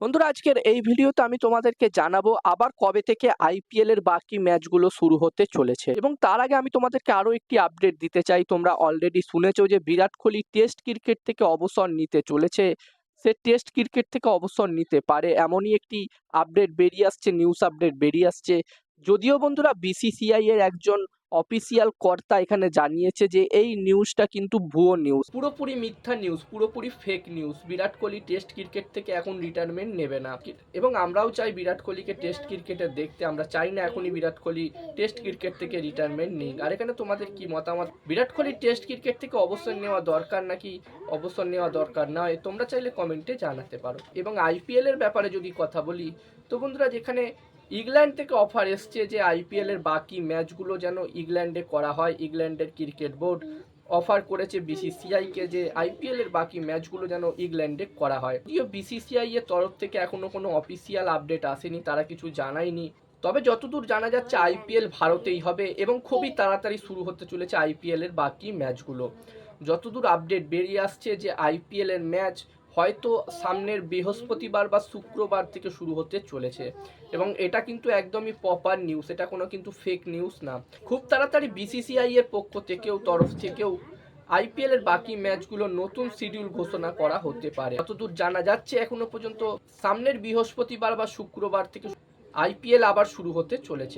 বন্ধুরা, আজকের এই ভিডিওতে আমি তোমাদেরকে জানাব আবার কবে থেকে আইপিএল এর বাকি ম্যাচগুলো শুরু হতে চলেছে। এবং তার আগে আমি তোমাদেরকে আরও একটি আপডেট দিতে চাই। তোমরা অলরেডি শুনেছো যে বিরাট কোহলি টেস্ট ক্রিকেট থেকে অবসর নিতে চলেছে। সে টেস্ট ক্রিকেট থেকে অবসর নিতে পারে। এমনই একটি আপডেট বেরিয়ে আসছে নিউজ আপডেট বেরিয়ে আসছে। যদিও বন্ধুরা বিসিসিআই এর একজন অফিসিয়াল কর্তা এখানে জানিয়েছে যে এই নিউজটা কিন্তু ভুয়ো নিউজ পুরোপুরি মিথ্যা নিউজ পুরোপুরি fake news Virat Kohli test cricket থেকে এখন রিটায়ারমেন্ট নেবে না। এবং আমরাও চাই বিরাট কোহলিকে টেস্ট ক্রিকেটে দেখতে। আমরা চাই না এখনই বিরাট কোহলি টেস্ট ক্রিকেট থেকে রিটায়ারমেন্ট নিক। আর এখানে তোমাদের কি মতামত? বিরাট কোহলি টেস্ট ক্রিকেট থেকে অবসর নেওয়া দরকার নাকি অবসর নেওয়া দরকার নয় তোমরা চাইলে কমেন্টে জানাতে পারো। এবং আইপিএল এর ব্যাপারে যদি কথা বলি, তো বন্ধুরা যেখানে ইংল্যান্ড থেকে অফার এসছে যে আইপিএল এর বাকি ম্যাচগুলো যেন ইংল্যান্ডে করা হয়, ইংল্যান্ডের ক্রিকেট বোর্ড অফার করেছে বিসিসিআই কে যে আইপিএল এর বাকি ম্যাচগুলো যেন ইংল্যান্ডে করা হয়। যদিও বিসিসিআই এর তরফ থেকে এখনও কোনো অফিসিয়াল আপডেট আসেনি, তারা কিছু জানায়নি। তবে যতদূর জানা যাচ্ছে আইপিএল ভারতেই হবে এবং খুবই তাড়াতাড়ি শুরু হতে চলেছে আইপিএল এর বাকি ম্যাচগুলো যতদূর আপডেট বেরিয়ে আসছে যে আইপিএল এর ম্যাচ হয়তো সামনের বৃহস্পতিবার বা শুক্রবার থেকে শুরু হতে চলেছে। এবং এটা কিন্তু একদমই প্রপার নিউজ এটা কোনো কিন্তু ফেক নিউজ না। খুব তাড়াতাড়ি বিসিসিআই এর পক্ষ থেকেও, তরফ থেকেও আইপিএল এর বাকি ম্যাচগুলো নতুন শিডিউল ঘোষণা করা হতে পারে। যতদূর জানা যাচ্ছে, এখনও পর্যন্ত সামনের বৃহস্পতিবার বা শুক্রবার থেকে আইপিএল আবার শুরু হতে চলেছে।